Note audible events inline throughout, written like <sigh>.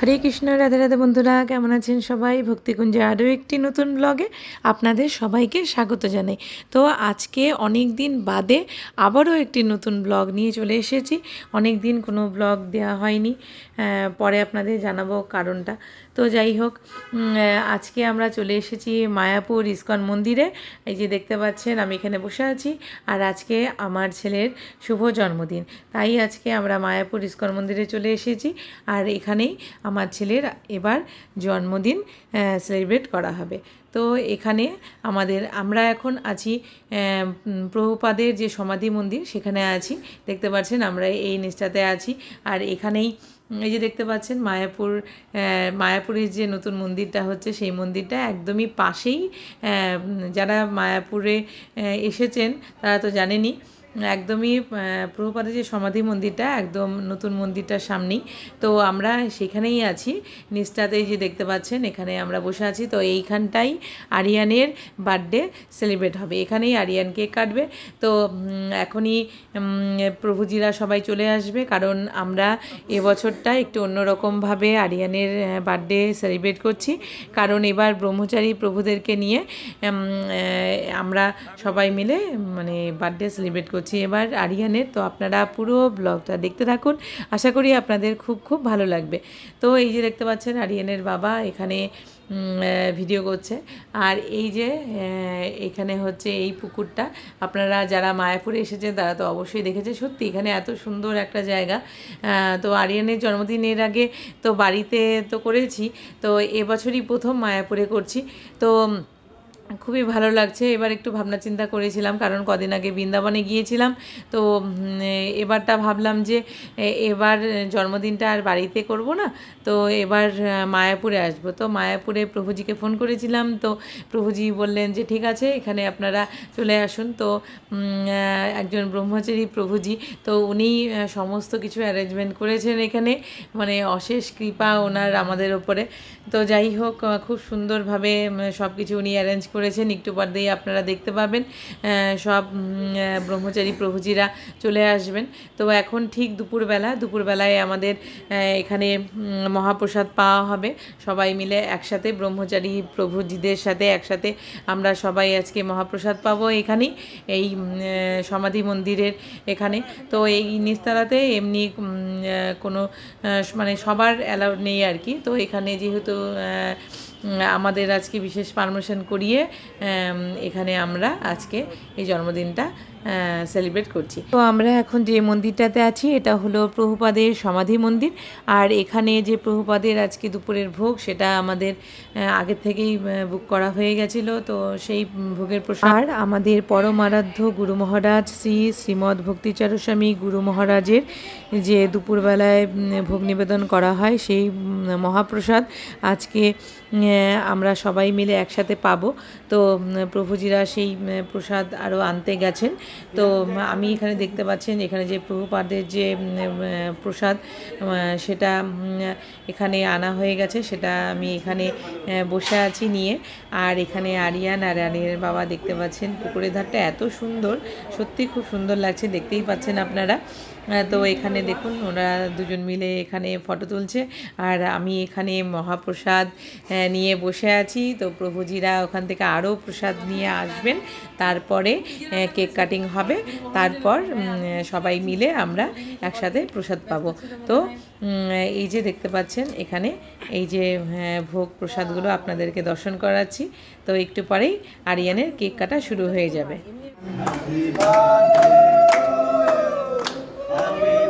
হরে কৃষ্ণ, রাধে রাধে বন্ধুরা, কেমন আছেন সবাই? ভক্তিকুঞ্জে আরও একটি নতুন ব্লগে আপনাদের সবাইকে স্বাগত জানাই। তো আজকে অনেক দিন বাদে আবারও একটি নতুন ব্লগ নিয়ে চলে এসেছি। অনেক দিন কোনো ব্লগ দেওয়া হয়নি। পরে আপনাদের জানাব কারণটা। তো যাই হোক আজকে আমরা চলে এসেছি মায়াপুর ইস্কন মন্দিরে। এই যে দেখতে পাচ্ছেন, আমি এখানে বসে আছি। আর আজকে আমার ছেলের শুভ জন্মদিন। তাই আজকে আমরা মায়াপুর ইস্কন মন্দিরে চলে এসেছি। আর এখানেই আমার ছেলের এবার জন্মদিন সেলিব্রেট করা হবে। তো এখানে আমাদের, আমরা এখন আছি প্রভুপাদের যে সমাধি মন্দির, সেখানে আছি। দেখতে পাচ্ছেন, আমরা এই নিচটাতে আছি। আর এখানেই এই যে দেখতে পাচ্ছেন মায়াপুর মায়াপুরের যে নতুন মন্দিরটা হচ্ছে সেই মন্দিরটা একদমই পাশেই যারা মায়াপুরে এসেছেন তারা তো জানেনই। একদমই প্রভুপাদের যে সমাধি মন্দিরটা, একদম নতুন মন্দিরটার সামনেই। তো আমরা সেখানেই আছি। নিচটাতেই যে দেখতে পাচ্ছেন, এখানে আমরা বসে আছি। তো এইখানটাই আরিয়ানের বার্থডে সেলিব্রেট হবে। এখানেই আরিয়ান কেক কাটবে। তো এখনই প্রভুজিরা সবাই চলে আসবে। কারণ আমরা এবছরটা একটু অন্যরকমভাবে আরিয়ানের বার্থডে সেলিব্রেট করছি। কারণ এবার ব্রহ্মচারী প্রভুদেরকে নিয়ে আমরা সবাই মিলে মানে বার্থডে সেলিব্রেট করছি। এবার আরিয়ানের, তো আপনারা পুরো ব্লগটা দেখতে থাকুন। আশা করি আপনাদের খুব খুব ভালো লাগবে। তো এই যে দেখতে পাচ্ছেন, আরিয়ানের বাবা এখানে ভিডিও করছে। আর এই যে এখানে হচ্ছে এই পুকুরটা। আপনারা যারা মায়াপুরে এসেছেন, তারা তো অবশ্যই দেখেছে। সত্যি, এখানে এত সুন্দর একটা জায়গা। তো আরিয়ানের জন্মদিনের আগে তো বাড়িতে তো করেছি। তো এবছরই প্রথম মায়াপুরে করছি। তো খুবই ভালো লাগছে। এবার একটু ভাবনা চিন্তা করেছিলাম, কারণ কদিন আগে বৃন্দাবনে গিয়েছিলাম। তো এবারটা ভাবলাম যে এবার জন্মদিনটা আর বাড়িতে করব না। তো, এবার মায়াপুরে আসব। তো, মায়াপুরে প্রভুজিকে ফোন করেছিলাম। তো, প্রভুজি বললেন যে, ঠিক আছে, এখানে আপনারা চলে আসুন। তো একজন ব্রহ্মচারী প্রভুজি, তো উনি সমস্ত কিছু অ্যারেঞ্জমেন্ট করেছেন এখানে। মানে অশেষ কৃপা ওনার আমাদের ওপরে। তো, যাই হোক খুব সুন্দরভাবে সব কিছু উনি অ্যারেঞ্জ করেছেন, একটু পর দিয়ে আপনারা দেখতে পাবেন সব ব্রহ্মচারী প্রভুজিরা চলে আসবেন। তো এখন ঠিক দুপুরবেলা, দুপুরবেলায় আমাদের এখানে মহাপ্রসাদ পাওয়া হবে। সবাই মিলে একসাথে ব্রহ্মচারী প্রভুজিদের সাথে একসাথে আমরা সবাই আজকে মহাপ্রসাদ পাবো এখানেই, এই সমাধি মন্দিরের এখানে। তো এই নিস্তালাতে এমনি কোনো মানে সবার অ্যালাউড নেই আর কি। তো এখানে যেহেতু আমাদের আজকে বিশেষ পারমিশন করিয়ে এখানে আমরা আজকে এই জন্মদিনটা সেলিব্রেট করছি। তো আমরা এখন যে মন্দিরটাতে আছি, এটা হলো প্রভুপাদের সমাধি মন্দির। আর এখানে যে প্রভুপাদের আজকে দুপুরের ভোগ, সেটা আমাদের আগের থেকেই বুক করা হয়ে গেছিল। তো সেই ভোগের প্রসাদ। আর আমাদের পরম আরাধ্য গুরু মহারাজ শ্রী শ্রীমৎ ভক্তিচারু স্বামী গুরু মহারাজের যে দুপুরবেলায় ভোগ নিবেদন করা হয়, সেই মহাপ্রসাদ আজকে আমরা সবাই মিলে একসাথে পাবো। তো প্রভুজিরা সেই প্রসাদ আরও আনতে গেছেন। তো আমি এখানে দেখতে পাচ্ছেন, এখানে যে প্রভুপাদের যে প্রসাদ সেটা এখানে আনা হয়ে গেছে। সেটা আমি এখানে বসে আছি নিয়ে। আর এখানে আরিয়ান আর আরিয়ানের বাবা দেখতে পাচ্ছেন, পুকুরের ধারটা এত সুন্দর। সত্যি খুব সুন্দর লাগছে, দেখতেই পাচ্ছেন আপনারা। তো এখানে দেখুন, ওরা দুজন মিলে এখানে ফটো তুলছে। আর আমি এখানে মহাপ্রসাদ নিয়ে বসে আছি। তো প্রভুজিরা ওখান থেকে আরও প্রসাদ নিয়ে আসবেন। তারপরে কেক কাটিং হবে। তারপর সবাই মিলে আমরা একসাথে প্রসাদ পাবো। তো এই যে দেখতে পাচ্ছেন, এখানে এই যে ভোগ প্রসাদগুলো আপনাদেরকে দর্শন করাচ্ছি। তো একটু পরেই আরিয়ানের কেক কাটা শুরু হয়ে যাবে।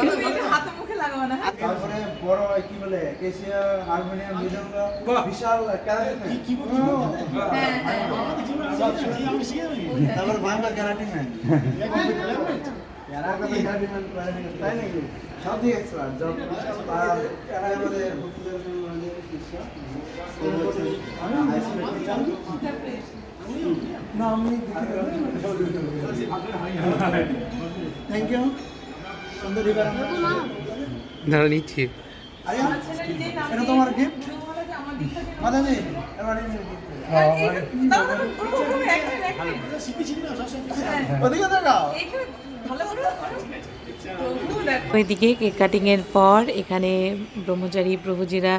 কোনো হাতে মুখে লাগাবো না তারপরে বড় কি বলে এশিয়া হারমোনিয়াম মৃদঙ্গ বিশাল ক্যারাটিন কি তারপর Bangla quarantine man. <laughs> Thank you দাঁড়া নিচ্ছি। আরে এটা তোমার গিফট মাথা নেই এবার ওদিকে দেখাও। ওইদিকে কেক কাটিংয়ের পর এখানে ব্রহ্মচারী প্রভুজিরা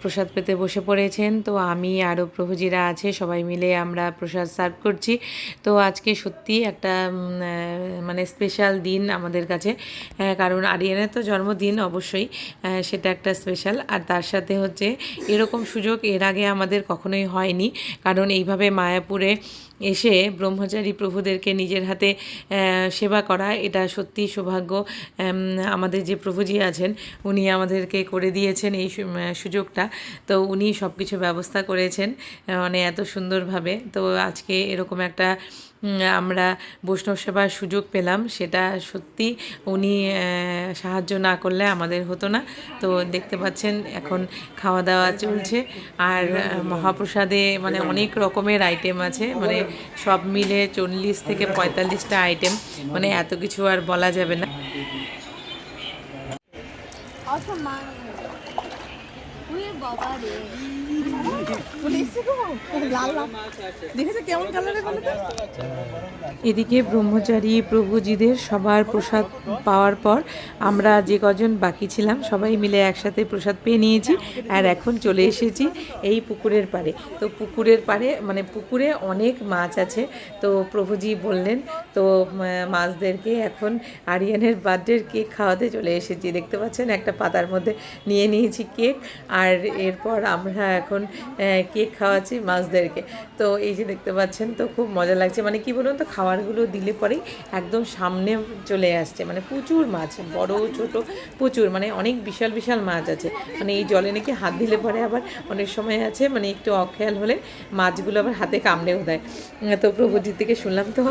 প্রসাদ পেতে বসে পড়েছেন। তো আমি আরও প্রভুজিরা আছে, সবাই মিলে আমরা প্রসাদ সার্ভ করছি। তো আজকে সত্যি একটা মানে স্পেশাল দিন আমাদের কাছে। কারণ আরিয়ানের তো জন্মদিন অবশ্যই সেটা একটা স্পেশাল আর তার সাথে হচ্ছে এরকম সুযোগ এর আগে আমাদের কখনোই হয়নি। কারণ এইভাবে মায়াপুরে এসে ব্রহ্মচারী প্রভুদেরকে নিজের হাতে সেবা করা, এটা সত্যি সৌভাগ্য। আমাদের যে প্রভুজি আছেন, উনি আমাদেরকে করে দিয়েছেন এই সুযোগটা। তো উনি সব কিছু ব্যবস্থা করেছেন মানে এত সুন্দরভাবে। তো আজকে এরকম একটা আমরা বৈষ্ণব সেবার সুযোগ পেলাম। সেটা সত্যি উনি সাহায্য না করলে আমাদের হতো না। তো দেখতে পাচ্ছেন এখন খাওয়া দাওয়া চলছে। আর মহাপ্রসাদে মানে অনেক রকমের আইটেম আছে। মানে সব মিলে চল্লিশ থেকে পঁয়তাল্লিশটা আইটেম মানে এত কিছু আর বলা যাবে না। বাবা রে। এদিকে ব্রহ্মচারী প্রভুজিদের সবার প্রসাদ পাওয়ার পর আমরা যে কজন বাকি ছিলাম, সবাই মিলে একসাথে প্রসাদ পেয়ে নিয়েছি আর এখন চলে এসেছি এই পুকুরের পাড়ে। তো পুকুরের পাড়ে মানে পুকুরে অনেক মাছ আছে। তো প্রভুজি বললেন, তো মাছদেরকে এখন আরিয়ানের বার্থডের কেক খাওয়াতে চলে এসেছি। দেখতে পাচ্ছেন, একটা পাতার মধ্যে নিয়ে নিয়েছি কেক। আর এরপর আমরা এখন কেক খাওয়াচ্ছি মাছদেরকে। তো এই যে দেখতে পাচ্ছেন তো খুব মজা লাগছে। মানে কি বলুন তো, খাবারগুলো দিলে পরেই একদম সামনে চলে আসছে। মানে প্রচুর মাছ, বড়, ছোট, প্রচুর। মানে অনেক বিশাল বিশাল মাছ আছে। মানে এই জলে নাকি হাত দিলে পরে আবার অনেক সময় আছে মানে একটু অখেয়াল হলে মাছগুলো আবার হাতে কামড়েও দেয়। তো প্রভুজির থেকে শুনলাম তো,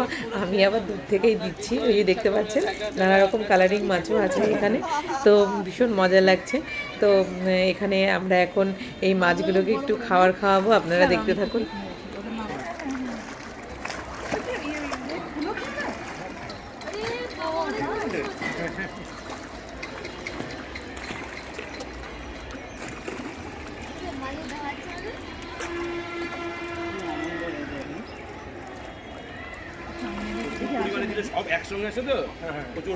আমি আবার দূর থেকেই দিচ্ছি। ওই দেখতে পাচ্ছেন, নানা রকম কালারিং মাছও আছে এখানে। তো ভীষণ মজা লাগছে। তো এখানে আমরা এখন এই মাছগুলোকে একটু খাওয়ার খাওয়াবো, আপনারা দেখতে থাকুন। সব একসঙ্গে আছে তো প্রচুর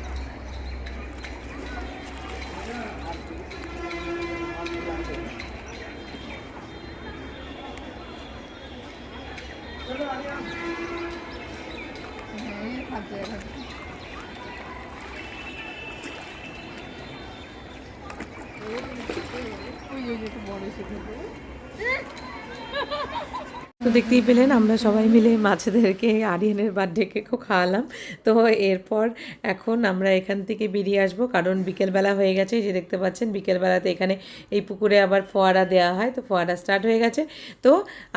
মাছগুলো আমি ভাবছি ওই ওইভাবে সাঁতার কাটে তো দেখতেই পেলেন, আমরা সবাই মিলে মাছেদেরকে, আরিয়ানের বার্থডে কেকও খাওয়ালাম। তো এরপর এখন আমরা এখান থেকে বেরিয়ে আসব, কারণ বিকেলবেলা হয়ে গেছে যে দেখতে পাচ্ছেন, বিকেলবেলাতে এখানে এই পুকুরে আবার ফোয়ারা দেওয়া হয়, তো ফোয়ারা স্টার্ট হয়ে গেছে। তো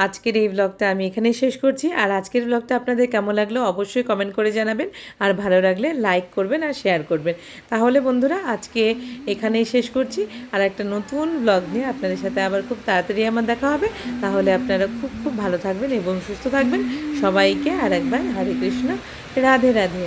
আজকের এই ব্লগটা আমি এখানেই শেষ করছি, আর আজকের ব্লগটা আপনাদের কেমন লাগল অবশ্যই কমেন্ট করে জানাবেন, আর ভালো লাগলে লাইক করবেন আর শেয়ার করবেন। তাহলে বন্ধুরা, আজকে এখানেই শেষ করছি, আর একটা নতুন ব্লগ নিয়ে আপনাদের সাথে আবার খুব তাড়াতাড়ি আমার দেখা হবে। তাহলে আপনারা খুব খুব ভালো থাকবেন এবং সুস্থ থাকবেন। সবাইকে আর একবার হরে কৃষ্ণ। রাধে রাধে।